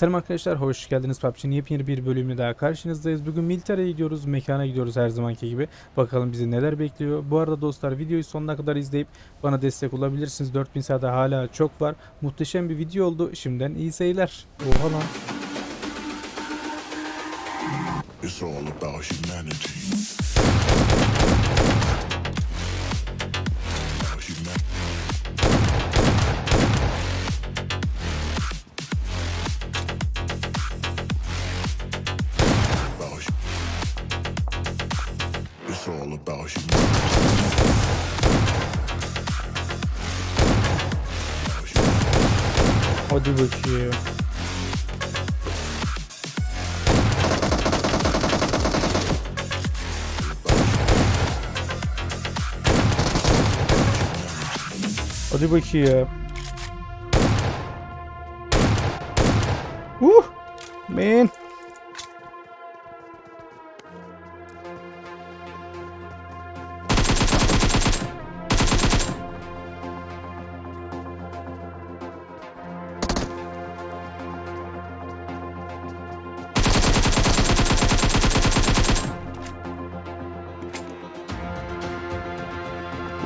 Selam arkadaşlar, hoş geldiniz PUBG'nin yepyeni bir bölümüne daha karşınızdayız. Bugün militereye gidiyoruz, mekana gidiyoruz her zamanki gibi. Bakalım bizi neler bekliyor. Bu arada dostlar videoyu sonuna kadar izleyip bana destek olabilirsiniz. 4000 saate hala çok var. Muhteşem bir video oldu. Şimdiden iyi seyirler. Oha lan. It's all about humanity. Humanity. Hadi bakayım. Hadi bakayım. Uh! Man.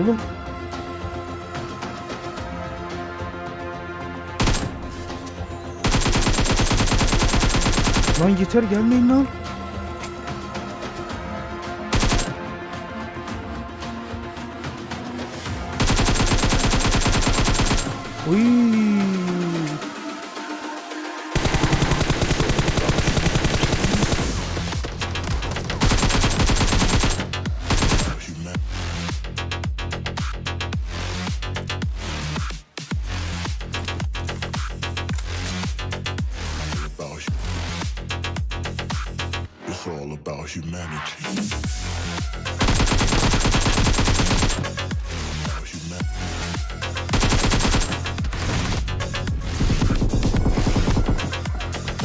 Oğlum. Lan yeter gelmeyin lan. Uy.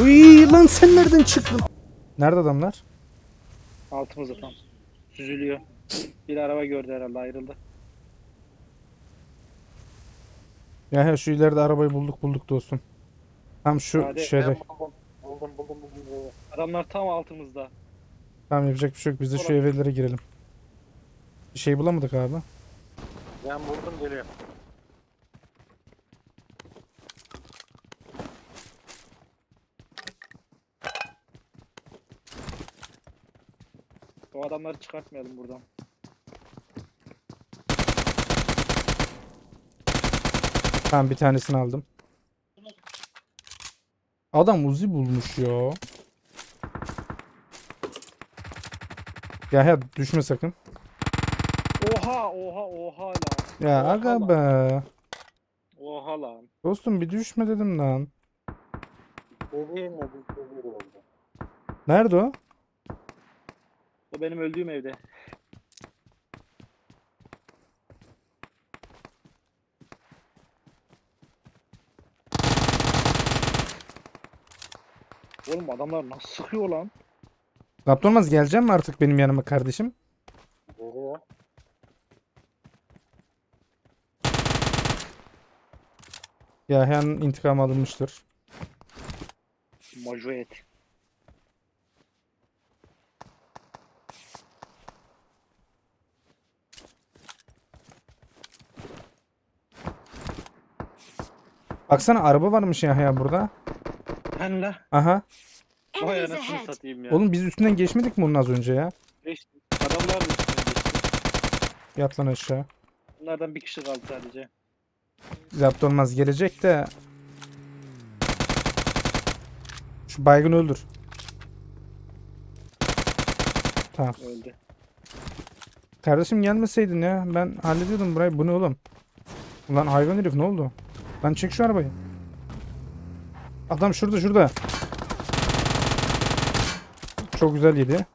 Uy lan sen nereden çıktın? Nerede adamlar? Altımızda tam. Süzülüyor. Bir araba gördü herhalde ayrıldı. Ya he şu ileride arabayı bulduk bulduk dostum. Tam şu Hadi, şeyde. Buldum buldum buldum. Adamlar tam altımızda. Tamam yapacak bir şey yok. Biz de şu evlere girelim. Bir şey bulamadık abi. Ben buldum geliyor. O adamları çıkartmayalım buradan. Tamam bir tanesini aldım. Adam Uzi bulmuş ya. Ya he düşme sakın. Oha oha oha lan. Ya Oha aga lan. be. Oha lan. Dostum bir düşme dedim lan. Oldu. Nerede o? O benim öldüğüm evde. Oğlum adamlar nasıl sıkıyor lan? Zaptı olmaz geleceğim mi artık benim yanıma kardeşim? Geliyor. Ya heyan intikam alınmıştır. Majoet. Baksana araba varmış ya ya burada. Hani la? Aha. Vay Enemies anasını ahead. satayım ya. Oğlum biz üstünden geçmedik mi bunun az önce ya? Geçti. Adamlar da üstüne geçti. Yat lan aşağı. Bunlardan bir kişi kaldı sadece. Zaptı olmaz gelecek de. Şu baygını öldür. Tamam. Öldü. Kardeşim gelmeseydin ya. Ben hallediyordum burayı. Bu ne oğlum? Ulan hayvan herif ne oldu? Lan çek şu arabayı. Adam şurada şurada. Çok güzel yedi.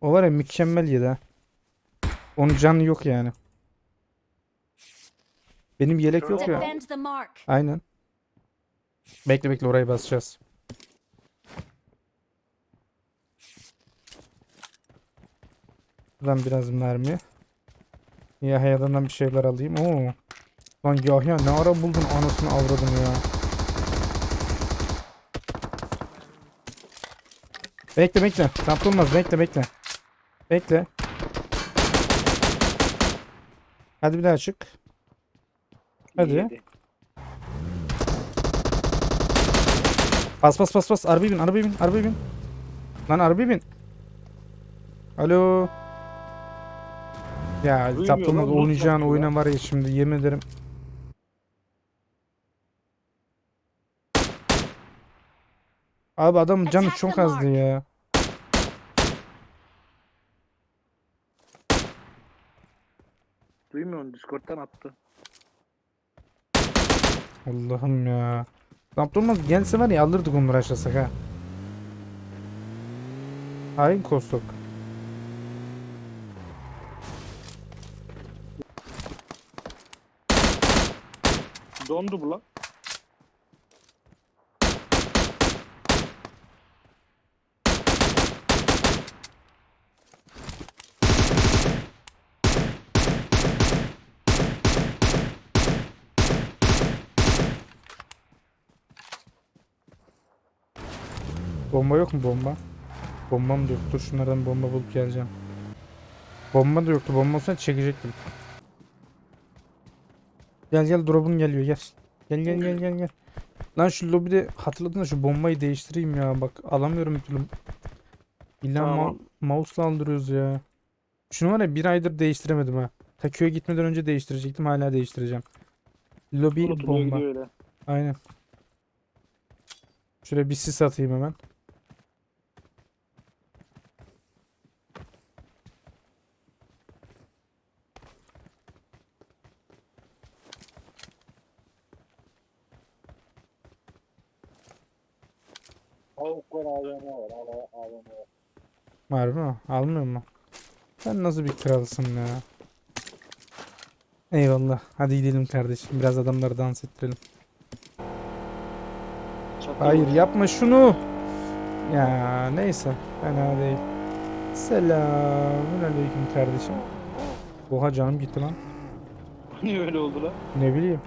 O var ya mükemmel yedi ha. Onun canı yok yani. Benim yelek yok ya. Aynen. Bekle bekle orayı basacağız. Buradan biraz mermi. Yahya'dan bir şeyler alayım. Oo. Lan Yahya ne ara buldun anasını avradım ya. Bekle bekle. Zaptı olmaz bekle bekle. Bekle. Hadi bir daha çık. Hadi. Bas bas bas bas. Arabaya bin arabaya bin arabaya bin. Lan arabaya bin. Alo. Ya Duymuyor lan, oynayacağın yapıyor oyuna var ya şimdi yemin ederim. Abi adam canı Attack çok the azdı mark. ya. Duymuyor musun? Discord'dan attı. Allah'ım ya. Zaptılmaz gelse var ya alırdık onları aşağısak ha. Hain kostok. Dondu bu lan. Bomba yok mu bomba? Bombam da yok. Dur şunlardan bomba bulup geleceğim. Bomba da yoktu. Bomba olsa çekecektim. Gel gel drop'un geliyor gel. Gel gel gel gel gel. Lan şu lobide hatırladın da şu bombayı değiştireyim ya. Bak alamıyorum bir türlü. İlla Tamam. ma- mouse'la aldırıyoruz ya. Şunu var ya bir aydır değiştiremedim ha. Ta köye gitmeden önce değiştirecektim hala değiştireceğim. Lobby Unutuluyor bomba. Aynen. Şöyle bir sis atayım hemen. Var AVM var. Ala AVM var. Harbi mi? Almıyor mu? Sen nasıl bir kralsın ya? Eyvallah. Hadi gidelim kardeşim. Biraz adamları dans ettirelim. Çatı Hayır var. yapma şunu. Ya neyse. Fena değil. Selamun aleyküm kardeşim. Oha canım gitti lan. Niye öyle oldu lan? Ne bileyim.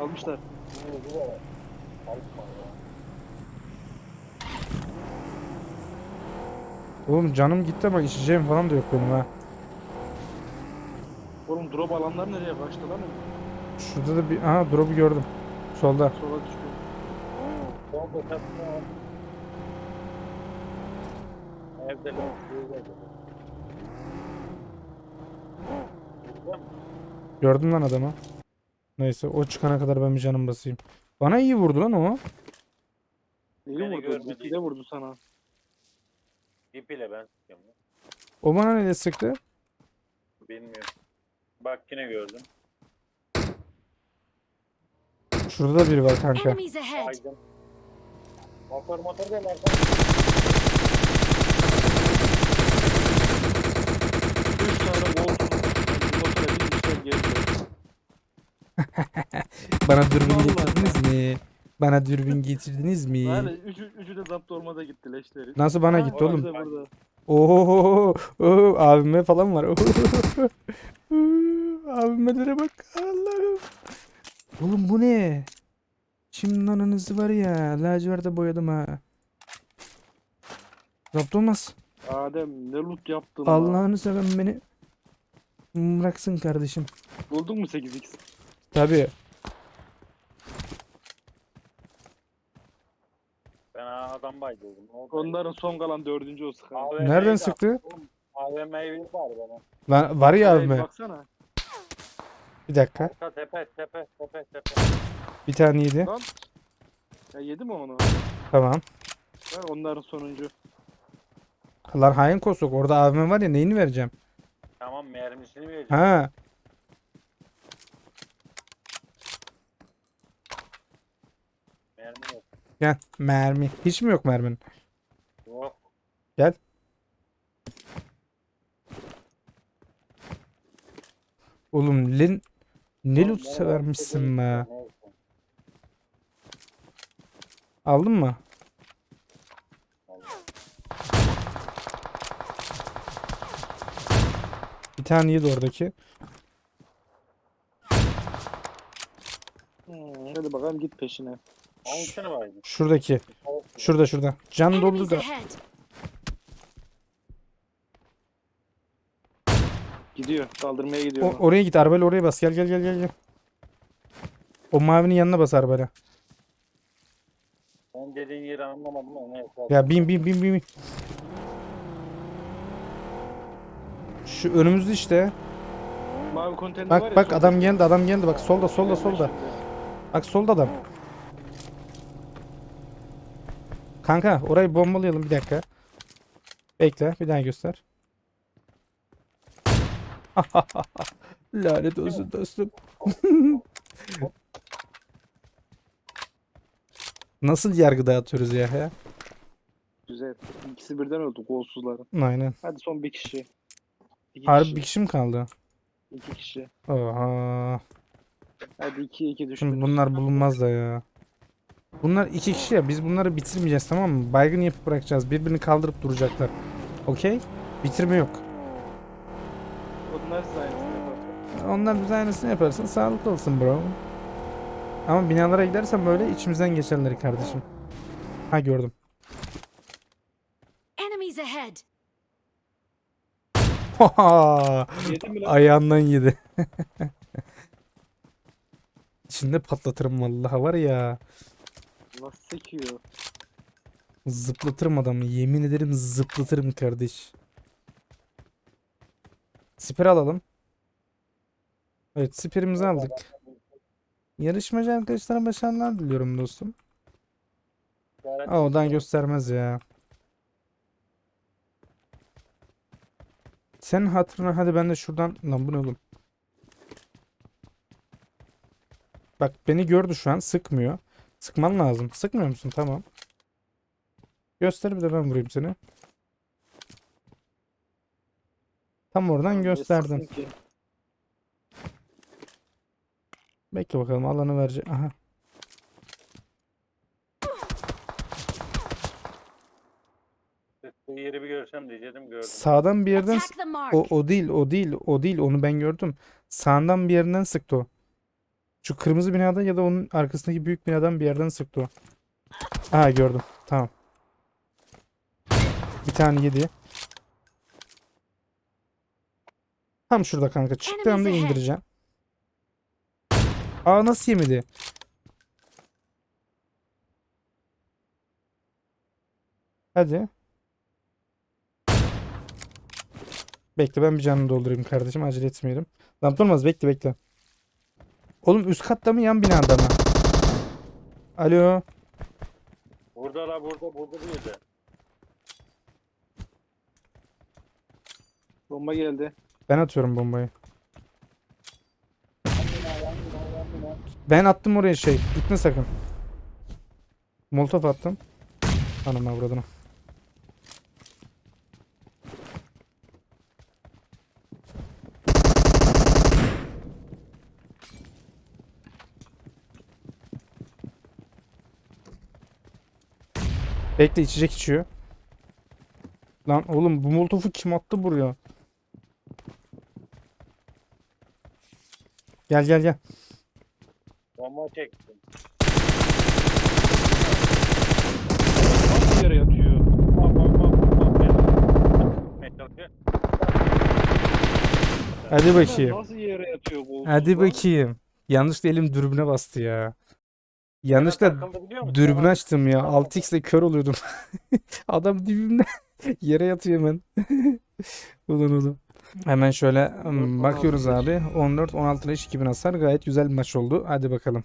Almışlar. Oğlum canım gitti ama içeceğim falan da yok benim ha. Oğlum drop alanlar nereye kaçtı lan? Şurada da bir... Aha drop'u gördüm. Solda. Sola. Evde lan. Gördüm lan adamı. Neyse o çıkana kadar ben bir canım basayım. Bana iyi vurdu lan o. İyi Beni vurdu. görmedi. Vurdu sana. İpiyle ben sıkıyorum. O bana ne sıktı? Bilmiyorum. Bak yine gördüm. Şurada da biri var kanka. Enemies ahead! Motor motor gel tane. Motora binmişler geldi. Bana dürbün Vallahi getirdiniz mi? Bana dürbün getirdiniz mi? Yani üçü, üçü de zapt olmada gitti leşleri. Nasıl bana gitti orası oğlum? da burada. Oo, oo, abime falan var. Oo, Abimelere bak. Allah'ım. Oğlum bu ne? Şimdi ananızı var ya. Laciverte boyadım ha. Zapt olmaz. Adem ne loot yaptın lan? Allah'ını seven beni. Bıraksın kardeşim. Buldun mu 8x? Tabii. Ben Ne oldu? Onların son kalan dördüncü o sıkan. AVM'yi Nereden de- sıktı? AVM'yi bir var bana. Lan var ya abime. Baksana. Bir dakika. Arka tepe tepe tepe tepe. Bir tane yedi. Ya yedi mi onu? Tamam. Ver onların sonuncu. Lan hain kostok. Orada abime var ya neyini vereceğim? Tamam mermisini vereceğim. Ha. Gel mermi. Hiç mi yok mermin? Gel. Oğlum Lin ne loot severmişsin be. Şey Aldın mı? Bir tane yedi oradaki. Hmm, hadi bakalım git peşine. Hangisini? Şuradaki. Şurada şurada. Can Enemies da. Gidiyor. Kaldırmaya O, gidiyor. oraya git arabayla oraya bas. Gel gel gel gel gel. O mavinin yanına bas arabayla. Ben dediğin yeri anlamadım ama neyse. Ya bin bin bin bin. bin. Şu önümüzde işte. Mavi konteyner var Bak ya. bak solda. adam geldi adam geldi bak solda solda solda. Bak solda adam. Kanka orayı bombalayalım bir dakika. Bekle bir daha göster. Lanet olsun dostum. Nasıl yargı dağıtıyoruz ya? ya? Güzel. İkisi birden öldü golsuzların. Aynen. Hadi son bir kişi. İki Harbi kişi. bir kişi mi kaldı? İki kişi. Oha. Hadi iki iki düştü. Şimdi bunlar bulunmaz da ya. Bunlar iki kişi ya. Biz bunları bitirmeyeceğiz tamam mı? Baygın yapıp bırakacağız. Birbirini kaldırıp duracaklar. Okey? Bitirme yok. Onlar size aynısını yapar. Onlar bize aynısını yaparsın. Sağlıklı olsun bro. Ama binalara gidersen böyle içimizden geçerler kardeşim. Ha gördüm. Enemies ahead. Ayağından yedi. İçinde patlatırım vallahi var ya. Nasıl sekiyor? Zıplatırım adamı. Yemin ederim zıplatırım kardeş. Siper alalım. Evet siperimizi aldık. Yarışmacı arkadaşlara başarılar diliyorum dostum. Aa odan göstermez ya. Senin hatırına hadi ben de şuradan... Lan bu ne oğlum? Bak beni gördü şu an sıkmıyor. Sıkman lazım. Sıkmıyor musun? Tamam. Göster bir de ben vurayım seni. Tam oradan ki? Bekle bakalım alanı verecek. Aha. Sıktığı yeri bir görsem diyecektim gördüm. Sağdan bir yerden. O, o değil, o değil, o değil. Onu ben gördüm. Sağından bir yerinden sıktı o. Şu kırmızı binada ya da onun arkasındaki büyük binadan bir yerden sıktı o. Aha gördüm. Tamam. Bir tane yedi. Tam şurada kanka. Enemies ahead. indireceğim. Aa nasıl yemedi? Hadi. Bekle ben bir canını doldurayım kardeşim. Acele etmeyelim. Lan durmaz bekle bekle. Oğlum üst katta mı yan binada mı? Alo. Burada la burada burada bir de. Bomba geldi. Ben atıyorum bombayı. Ben attım oraya şey. Gitme sakın. Molotof attım. Anam avradını. Bekle içecek içiyor. Lan oğlum bu molotofu kim attı buraya? Gel gel gel. Bomba çektim. Nasıl yere yatıyor? Bak bak bak bak. Hadi bakayım. Nasıl yere yatıyor golsuz Hadi bakayım. Yanlışlıkla elim dürbüne bastı ya. Musun? dürbün açtım ya. 6x ile kör oluyordum. Adam dibimde yere yatıyor hemen. Ulan oğlum. Hemen şöyle bakıyoruz abi. 14 16 ile 2000 hasar gayet güzel bir maç oldu. Hadi bakalım.